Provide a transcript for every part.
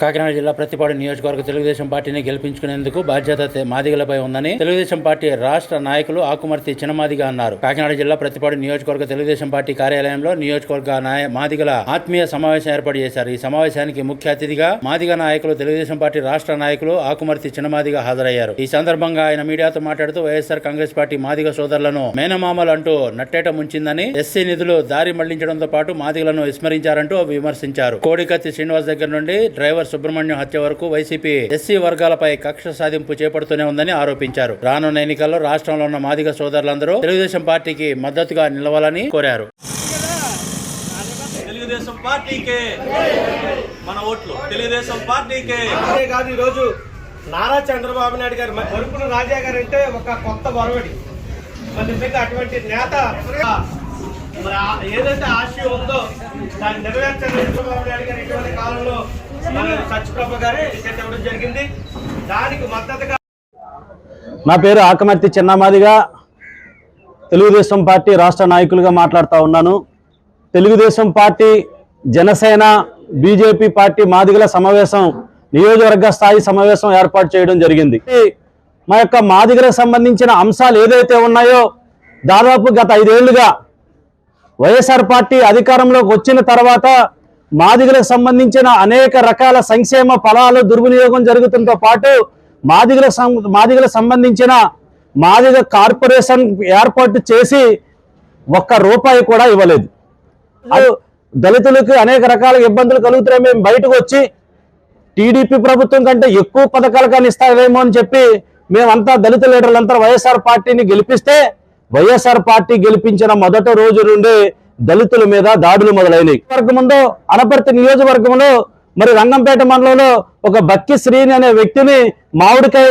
కాకినాడ జిల్లా ప్రతిపాడు నియోజకవర్గ తెలుగుదేశం పార్టీని గెలిపించుకునేందుకు బాధ్యత మాదిగలపై ఉందని తెలుగుదేశం పార్టీ రాష్ట్ర నాయకులు ఆకుమర్తి చిన్నమాదిగ అన్నారు. కాకినాడ జిల్లా ప్రతిపాడు నియోజకవర్గ తెలుగుదేశం పార్టీ కార్యాలయంలో నియోజకవర్గ నాయ మాదిగల ఆత్మీయ సమావేశం ఏర్పాటు చేశారు. ఈ సమావేశానికి ముఖ్య అతిథిగా మాదిగ నాయకులు తెలుగుదేశం పార్టీ రాష్ట్ర నాయకులు ఆకుమర్తి చిన్నమాదిగ హాజరయ్యారు. ఈ సందర్భంగా ఆయన మీడియాతో మాట్లాడుతూ వైఎస్ఆర్ కాంగ్రెస్ పార్టీ మాదిగ సోదరులను మేనమామలు అంటూ నట్టేట ముంచిందని ఎస్సీ నిధులు దారి మళ్ళించడంతో పాటు మాదిగలను విస్మరించారంటూ విమర్శించారు. కోడికత్తి శ్రీనివాస్ దగ్గర నుండి డ్రైవర్ సుబ్రహ్మణ్యం హత్య వరకు వైసీపీ ఎస్సీ వర్గాలపై కక్ష సాధింపు చేపడుతూనే ఉందని ఆరోపించారు. రానున్న ఎన్నికల్లో రాష్ట్రంలో ఉన్న మాదిగ సోదరులందరూ తెలుగుదేశం పార్టీకి మద్దతుగా నిలవాలని కోరారు. తెలుగుదేశం పార్టీకే మన ఓట్లు. తెలుగుదేశం పార్టీకే. అదే కాదు ఈరోజు నారా చంద్రబాబు నాయుడు గారు మరి వరుపుల రాజా గారు అంటే ఒక కొత్త బొరవడి. మరి నిజంగా అటువంటి నేత మరి ఏదైతే ఆశయం ఉందో దాన్ని నెరవేర్చని చంద్రబాబు నాయుడు గారు ఇటువంటి కాలంలో మన సత్యప్రభ గారు టికెట్ ఇవ్వడం జరిగింది. దానికి మద్దతుగా నా పేరు ఆకమర్తి చిన్నమాదిగా తెలుగుదేశం పార్టీ రాష్ట్ర నాయకులుగా మాట్లాడుతూ ఉన్నాను. Telugu Desam party Janasena BJP party మాదిగల సమావేశం నియోజకవర్గ స్థాయి సమావేశం ఏర్పాటు చేయడం జరిగింది. మా యొక్క మాదిగలకు సంబంధించిన అంశాలు ఏదైతే ఉన్నాయో దాదాపు గత ఐదేళ్ళుగా వైఎస్ఆర్ పార్టీ అధికారంలోకి వచ్చిన తర్వాత మాదిగలకు సంబంధించిన అనేక రకాల సంక్షేమ ఫలాలు దుర్వినియోగం జరుగుతుంతో పాటు మాదిగలకు సం- మాదిగలకు సంబంధించిన మాదిగ కార్పొరేషన్ ఏర్పాటు చేసి ఒక్క రూపాయి కూడా ఇవ్వలేదు. అది దళితులకు అనేక రకాల ఇబ్బందులు కలుగుతున్నాయి. మేము బయటకు వచ్చి టీడీపీ ప్రభుత్వం కంటే ఎక్కువ పథకాలు కానీ ఇస్తారేమో అని చెప్పి మేమంతా దళిత లీడర్లంతా వైఎస్ఆర్ పార్టీని గెలిపిస్తే వైఎస్ఆర్ పార్టీ గెలిపించిన మొదటి రోజు నుండి దళితుల మీద దాడులు మొదలైనవి. వర్గంలో అనపర్తి నియోజకవర్గంలో మరి రంగంపేట మండలంలో ఒక బక్కి శ్రీని అనే వ్యక్తిని మామిడికాయ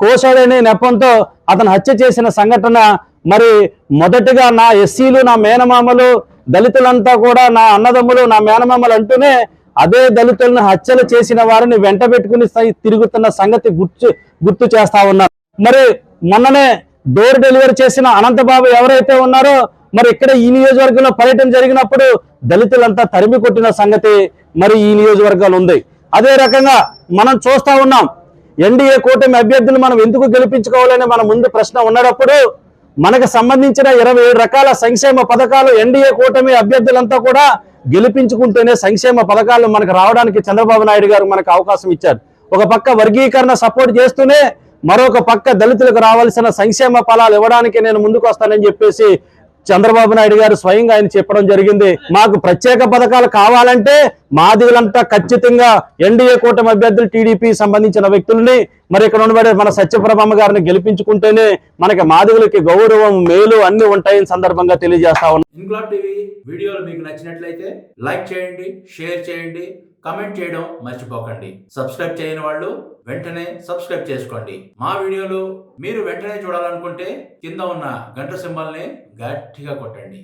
కోసాడనే నెపంతో అతను హత్య చేసిన సంఘటన మరి మొదటిగా నా ఎస్సీలు నా మేనమామలు దళితులంతా కూడా నా అన్నదమ్ములు నా మేనమామలు అంటూనే అదే దళితులను హత్యలు చేసిన వారిని వెంట పెట్టుకుని తిరుగుతున్న సంగతి గుర్తు గుర్తు చేస్తా ఉన్నారు మరి మొన్ననే డోర్ డెలివరీ చేసిన అనంతబాబు ఎవరైతే ఉన్నారో మరి ఇక్కడ ఈ నియోజకవర్గంలో పర్యటన జరిగినప్పుడు దళితులంతా తరిమి కొట్టిన సంగతి మరి ఈ నియోజకవర్గాలు ఉంది. అదే రకంగా మనం చూస్తా ఉన్నాం ఎన్డీఏ కూటమి అభ్యర్థులు మనం ఎందుకు గెలిపించుకోవాలని మన ముందు ప్రశ్న ఉన్నప్పుడు మనకు సంబంధించిన ఇరవై ఏడు రకాల సంక్షేమ పథకాలు ఎన్డీఏ కూటమి అభ్యర్థులంతా కూడా గెలిపించుకుంటేనే సంక్షేమ పథకాలు మనకు రావడానికి చంద్రబాబు నాయుడు గారు మనకు అవకాశం ఇచ్చారు. ఒక పక్క వర్గీకరణ సపోర్ట్ చేస్తూనే మరొక పక్క దళితులకు రావాల్సిన సంక్షేమ ఫలాలు ఇవ్వడానికి నేను ముందుకు వస్తానని చెప్పేసి చంద్రబాబు నాయుడు గారు స్వయంగా ఆయన చెప్పడం జరిగింది. మాకు ప్రత్యేక పథకాలు కావాలంటే మాదిగలంతా ఖచ్చితంగా ఎన్డీఏ కూటమి అభ్యర్థులు టీడీపీ సంబంధించిన వ్యక్తుల్ని మరి ఇక్కడ ఉండబడే మన సత్యప్రభమ్మ గారిని గెలిపించుకుంటేనే మనకి మాదిగలకి గౌరవం మేలు అన్ని ఉంటాయని సందర్భంగా తెలియజేస్తా ఉన్నాను ఇంక్లాబ్ టీవీ వీడియోలు మీకు నచ్చినట్లయితే లైక్ చేయండి షేర్ చేయండి కమెంట్ చేయడం మర్చిపోకండి. సబ్స్క్రైబ్ చేయని వాళ్ళు వెంటనే సబ్స్క్రైబ్ చేసుకోండి. మా వీడియోలు మీరు వెంటనే చూడాలనుకుంటే కింద ఉన్న గంట సింబల్ని గట్టిగా కొట్టండి.